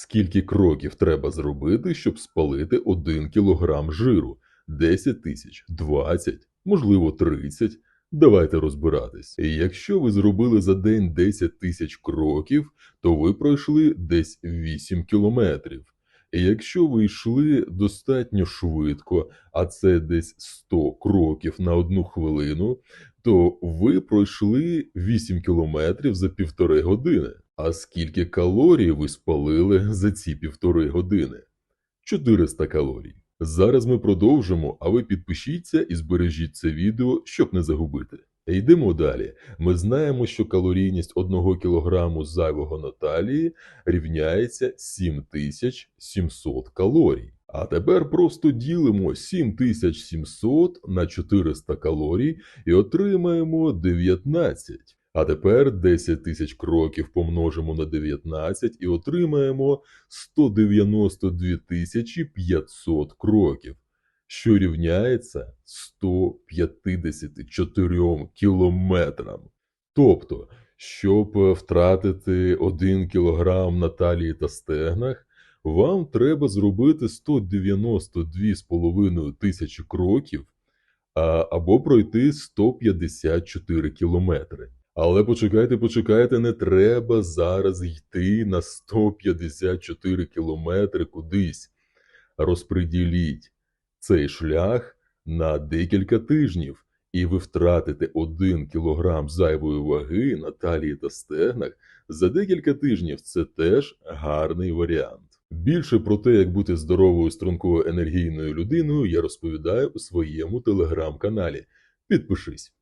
Скільки кроків треба зробити, щоб спалити 1 кілограм жиру? 10 тисяч, 20, можливо 30. Давайте розбиратись. Якщо ви зробили за день 10 тисяч кроків, то ви пройшли десь 8 кілометрів. І якщо ви йшли достатньо швидко, а це десь 100 кроків на одну хвилину, то ви пройшли 8 кілометрів за півтори години. А скільки калорій ви спалили за ці півтори години? 400 калорій. Зараз ми продовжимо, а ви підпишіться і збережіть це відео, щоб не загубити. Йдемо далі. Ми знаємо, що калорійність 1 кг зайвого на талії рівняється 7700 калорій. А тепер просто ділимо 7700 на 400 калорій і отримаємо 19. А тепер 10 тисяч кроків помножимо на 19 і отримаємо 192 тисячі 500 кроків, що рівняється 154 кілометрам. Тобто, щоб втратити 1 кілограм на талії та стегнах, вам треба зробити 192,5 тисячі кроків або пройти 154 кілометри. Але почекайте, почекайте, не треба зараз йти на 154 кілометри кудись. Розпреділіть цей шлях на декілька тижнів, і ви втратите 1 кілограм зайвої ваги на талії та стегнах за декілька тижнів. Це теж гарний варіант. Більше про те, як бути здоровою, стрункою енергійною людиною, я розповідаю у своєму телеграм-каналі. Підпишись.